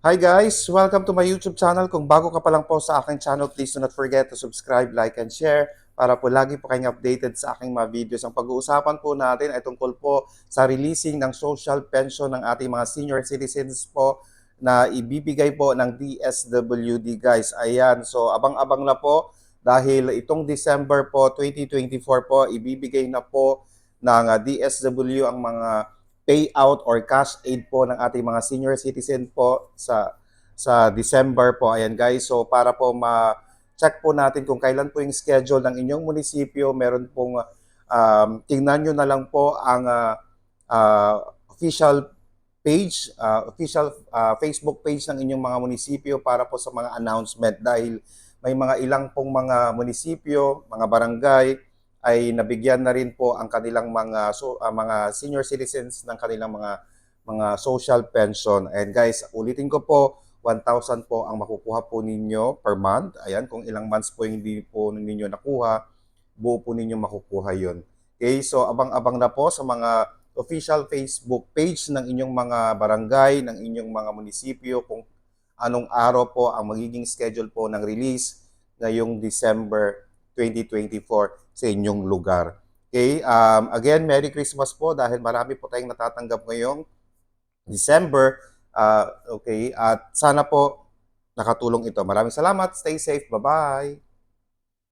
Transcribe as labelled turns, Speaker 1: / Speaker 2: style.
Speaker 1: Hi guys! Welcome to my YouTube channel. Kung bago ka pa lang po sa aking channel, please do not forget to subscribe, like, and share para po lagi po kayong updated sa aking mga videos. Ang pag-uusapan po natin ay tungkol po sa releasing ng social pension ng ating mga senior citizens po na ibibigay po ng DSWD guys. Ayan, so abang-abang na po dahil itong December po 2024 po ibibigay na po ng ah, DSW ang mga payout or cash aid po ng ating mga senior citizen po sa sa December po. Ayan guys, so para po ma-check po natin kung kailan po yung schedule ng inyong munisipyo, meron pong um, tingnan nyo na lang po ang ah, ah, official page, ah, official ah, Facebook page ng inyong mga munisipyo para po sa mga announcement dahil may mga ilang pong mga munisipyo, mga barangay ay nabigyan na rin po ang kanilang mga so, ah, mga senior citizens ng kanilang mga mga social pension. And guys, ulitin ko po, 1,000 po ang makukuha po ninyo per month. Ayan, kung ilang months po hindi po ninyo nakuha, buo po ninyo makukuha yon. Okay, so abang-abang na po sa mga official Facebook page ng inyong mga barangay, ng inyong mga munisipyo kung anong araw po ang magiging schedule po ng release ngayong December 2024 sa inyong lugar. Okay, um, again, Merry Christmas po dahil marami po tayong natatanggap ngayong December. Ah, okay, at sana po nakatulong ito. Maraming salamat. Stay safe. Bye-bye.